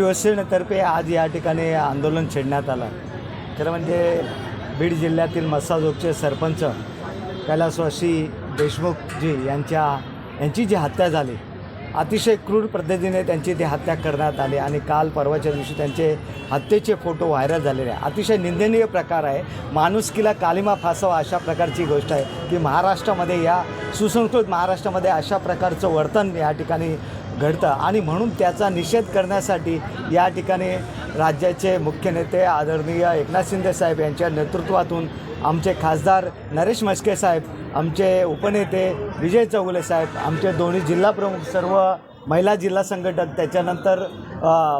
शिवसेनेतर्फे आज या ठिकाणी आंदोलन छेडण्यात आलं. खरं म्हणजे बीड जिल्ह्यातील मसाजोगचे सरपंच कैलासवासी देशमुखजी यांच्या यांची जी हत्या झाली अतिशय क्रूर पद्धतीने त्यांची ती हत्या करण्यात आली आणि काल परवाच्या दिवशी त्यांचे हत्येचे फोटो व्हायरल झालेले आहे. अतिशय निंदनीय प्रकार आहे. माणुसकीला कालिमा फासावा अशा प्रकारची गोष्ट आहे की महाराष्ट्रामध्ये या सुसंस्कृत महाराष्ट्रामध्ये अशा प्रकारचं वर्तन या ठिकाणी घडतं. आणि म्हणून त्याचा निषेध करण्यासाठी या ठिकाणी राज्याचे मुख्य नेते आदरणीय एकनाथ शिंदे साहेब यांच्या नेतृत्वातून आमचे खासदार नरेश मस्के साहेब आमचे उपनेते विजय चौगुले साहेब आमचे दोन्ही जिल्हाप्रमुख सर्व महिला जिल्हा संघटक त्याच्यानंतर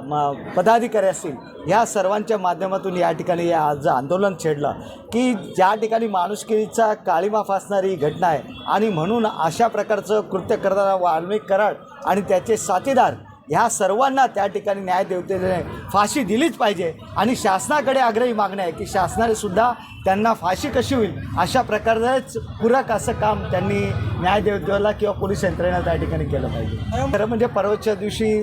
म पदाधिकारी असतील ह्या सर्वांच्या माध्यमातून या ठिकाणी आज आंदोलन छेडलं की ज्या ठिकाणी माणुसकीचा काळीमा फासणारी घटना आहे आणि म्हणून अशा प्रकारचं कृत्य करणारा वाल्मिक कराड आणि त्याचे साथीदार ह्या सर्वांना त्या ठिकाणी न्याय देवतेने फाशी दिलीच पाहिजे. आणि शासनाकडे आग्रही मागणं आहे की शासनाने सुद्धा त्यांना फाशी कशी होईल अशा प्रकारचंच पूरक असं काम त्यांनी न्याय देवतेला किंवा पोलीस यंत्रणेला त्या ठिकाणी केलं पाहिजे. खरं म्हणजे परवाच्या दिवशी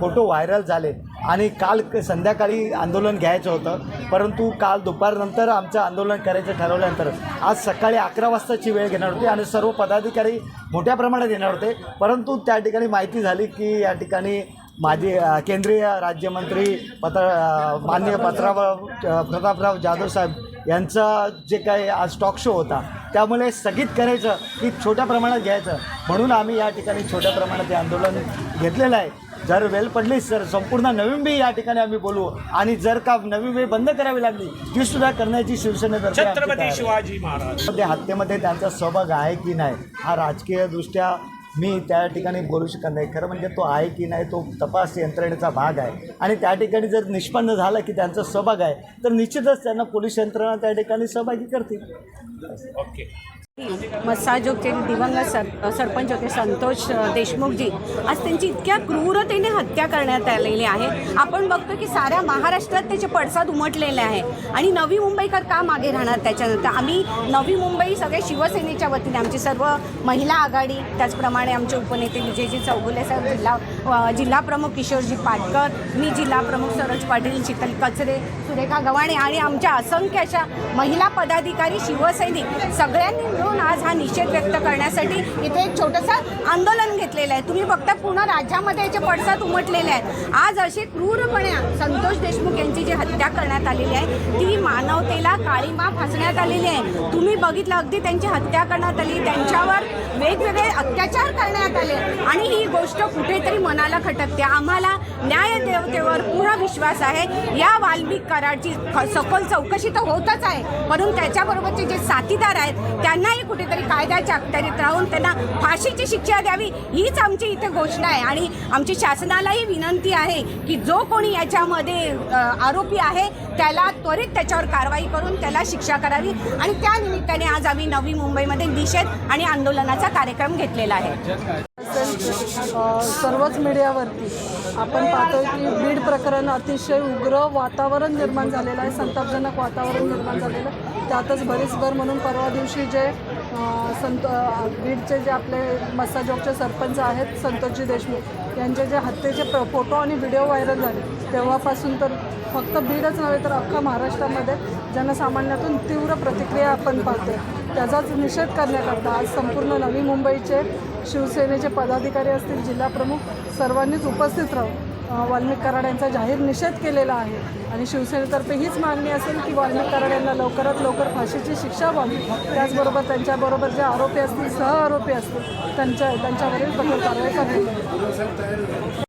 फोटो व्हायरल झाले आणि काल क- संध्याकाळी आंदोलन घ्यायचं होतं. परंतु काल दुपारनंतर आमचं आंदोलन करायचं ठरवल्यानंतर आज सकाळी अकरा वाजताची वेळ घेणार होती आणि सर्व पदाधिकारी मोठ्या प्रमाणात येणार होते. परंतु त्या ठिकाणी माहिती झाली की या ठिकाणी माजी केंद्रीय राज्यमंत्री पत्र माननीय पत्राराव प्रतापराव जाधव साहेब यांचा जे काही आज टॉक शो होता त्यामुळे स्थगित करायचं की छोट्या प्रमाणात घ्यायचं. म्हणून आम्ही या ठिकाणी छोट्या प्रमाणात हे आंदोलन घेतलेलं आहे. जर वेळ पडली तर संपूर्ण नवी मुंबई या ठिकाणी आम्ही बोलू. आणि जर का नवी मुंबई बंद करावी लागली ती सुद्धा करण्याची शिवसेनेतर्फे. शिवाजी महाराज. मध्ये हत्येमध्ये त्यांचा सहभाग आहे की नाही हा राजकीयदृष्ट्या मी त्या ठिकाणी बोलू शकत नाही. खरं म्हणजे तो आहे की नाही तो तपास यंत्रणेचा भाग आहे. आणि त्या ठिकाणी जर निष्पन्न झालं की त्यांचा सहभाग आहे तर निश्चितच त्यांना पोलीस यंत्रणा त्या ठिकाणी सहभागी करतील. ओके. मसाजोगचे दिवंगत सर सरपंच होते संतोष देशमुखजी. आज त्यांची इतक्या क्रूरतेने हत्या करण्यात आलेली आहे. आपण बघतो की साऱ्या महाराष्ट्रात त्याचे पडसाद उमटलेले आहे. आणि नवी मुंबईकर का मागे राहणार त्याच्यानंतर? आम्ही नवी मुंबई सगळे शिवसेनेच्या वतीने आमची सर्व महिला आघाडी त्याचप्रमाणे आमचे उपनेते विजयजी चौगुले साहेब जिल्हा जिल्हाप्रमुख जिल्हा प्रमुख किशोरजी पाटकर मी जिल्हा प्रमुख सरोज पाटील शीतल कचरे सुरेखा गव्हाणे आणि आमच्या असंख्य अशा महिला पदाधिकारी शिवसैनिक सगळ्यांनी मिळून आज हा निषेध व्यक्त करण्यासाठी इथे एक छोटंसं आंदोलन घेतलेलं आहे. तुम्ही बघता पूर्ण राज्यामध्ये याचे पडसाद उमटलेले आहेत. आज अशी क्रूरपणे संतोष देशमुख यांची जी हत्या करण्यात आलेली आहे ती मानवतेला काळीमा फासण्यात आलेली आहे. तुम्ही बघितलं अगदी त्यांची हत्या करण्यात आली त्यांच्यावर वेगवेगळे अत्याचार करण्यात आले आणि ही गोष्ट कुठेतरी मनाला खटकते. आम्हाला न्याय देवतेवर पूर्ण विश्वास आहे. या वाल्मिक कराडची सखोल चौकशी तर होतच आहे म्हणून त्याच्याबरोबरचे जे साथीदार आहेत त्यांनाही कुठेतरी कायद्याच्या अखत्यारीत राहून त्यांना फाशीची शिक्षा द्यावी हीच आमची इथे घोषणा आहे. आणि आमची शासनालाही विनंती आहे की जो कोणी याच्यामध्ये आरोपी आहे त्याला त्वरित त्याच्यावर कारवाई करून त्याला शिक्षा करावी. आणि त्या निमित्ताने आज आम्ही नवी मुंबईमध्ये निषेध आणि आंदोलनाचा कार्यक्रम घेतलेला आहे. सर्वच मीडियावरती. आपण पाहतो की बीड प्रकरण अतिशय उग्र वातावरण निर्माण झालेलं आहे संतापजनक वातावरण निर्माण झालेलं आहे. त्यातच भर म्हणून परवा दिवशी जे संत बीडचे जे आपले मसाजॉकचे सरपंच आहेत संतोषजी देशमुख यांचे जे हत्येचे प्र फोटो आणि व्हिडिओ व्हायरल झाले. तेव्हापासून तर फक्त बीडच नव्हे तर अख्खा महाराष्ट्रामध्ये जनसामान्यातून तीव्र प्रतिक्रिया आपण पाहतोय. त्याचाच निषेध करण्याकरता आज संपूर्ण नवी मुंबईचे शिवसेनेचे पदाधिकारी असतील जिल्हाप्रमुख सर्वांनीच उपस्थित राहून वाल्मिक कराड यांचा जाहीर निषेध केलेला आहे. आणि शिवसेनेतर्फे हीच मागणी असेल की वाल्मिक कराड यांना लवकरात लवकर फाशीची शिक्षा व्हावी. त्याचबरोबर त्यांच्याबरोबर जे आरोपी असतील सह आरोपी असतील त्यांच्या त्यांच्यावरील कठोर कारवाई करण्यात